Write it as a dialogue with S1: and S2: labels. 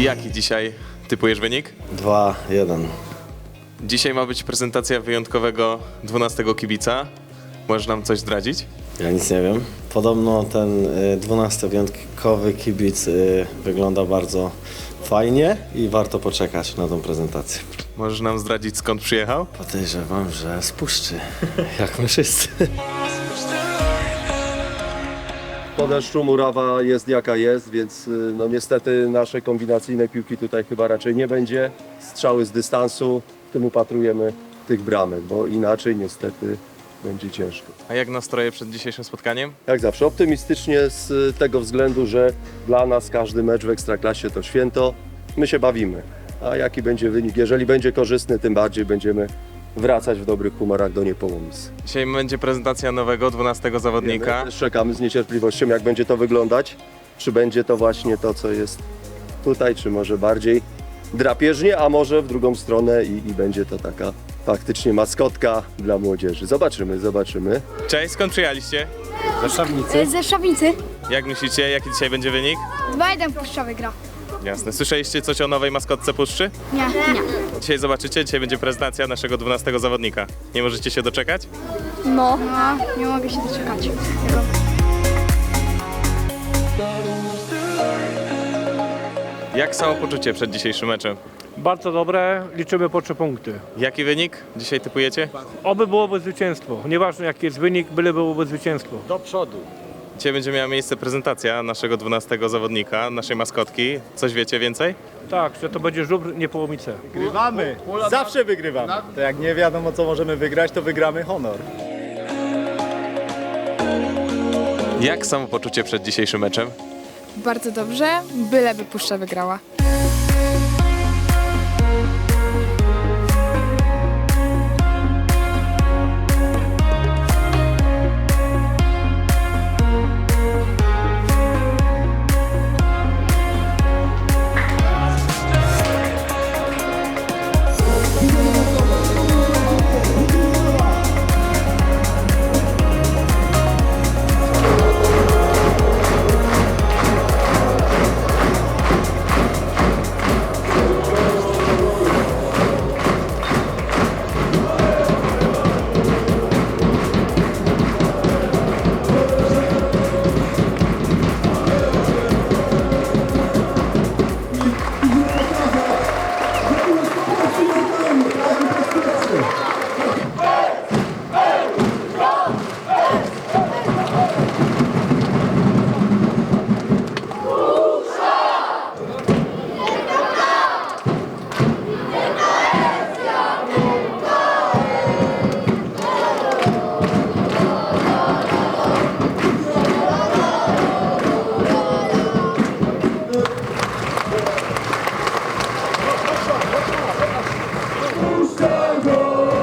S1: Jaki dzisiaj typujesz wynik?
S2: 2-1.
S1: Dzisiaj ma być prezentacja wyjątkowego 12 kibica. Możesz nam coś zdradzić?
S2: Ja nic nie wiem. Podobno ten y, 12 wyjątkowy kibic y, wygląda bardzo fajnie i warto poczekać na tą prezentację.
S1: Możesz nam zdradzić skąd przyjechał?
S2: Podejrzewam, że spuszczy, jak my wszyscy.
S3: Po deszczu murawa jest jaka jest, więc y, no niestety naszej kombinacyjnej piłki tutaj chyba raczej nie będzie. Strzały z dystansu, w tym upatrujemy tych bramek, bo inaczej niestety będzie ciężko.
S1: A jak nastroje przed dzisiejszym spotkaniem?
S3: Jak zawsze optymistycznie z tego względu, że dla nas każdy mecz w Ekstraklasie to święto. My się bawimy. A jaki będzie wynik? Jeżeli będzie korzystny, tym bardziej będziemy wracać w dobrych humorach do Niepołomic.
S1: Dzisiaj będzie prezentacja nowego 12
S3: My
S1: zawodnika.
S3: też czekamy z niecierpliwością, jak będzie to wyglądać. Czy będzie to właśnie to, co jest tutaj, czy może bardziej drapieżnie, a może w drugą stronę i, i będzie to taka faktycznie maskotka dla młodzieży. Zobaczymy, zobaczymy.
S1: Cześć, skąd przyjechaliście?
S4: Ze Szabnicy.
S1: Jak myślicie, jaki dzisiaj będzie wynik?
S4: 2-1 Puszcza wygra.
S1: Jasne. Słyszeliście coś o nowej maskotce Puszczy?
S4: Nie, nie.
S1: Dzisiaj zobaczycie, dzisiaj będzie prezentacja naszego 12 zawodnika. Nie możecie się doczekać?
S4: No. no. Nie mogę się doczekać.
S1: Jak samopoczucie przed dzisiejszym meczem?
S5: Bardzo dobre, liczymy po trzy punkty.
S1: Jaki wynik dzisiaj typujecie?
S5: Oby byłoby zwycięstwo. Nieważne jaki jest wynik, byle byłoby zwycięstwo.
S1: Dzisiaj będzie miała miejsce prezentacja naszego 12 zawodnika, naszej maskotki. Coś wiecie więcej?
S5: Tak, że to będzie żubr, nie połomice.
S6: Wygrywamy. Zawsze wygrywamy. To jak nie wiadomo co możemy wygrać, to wygramy honor.
S1: Jak samopoczucie przed dzisiejszym meczem?
S7: Bardzo dobrze, byleby Puszcza wygrała. Go.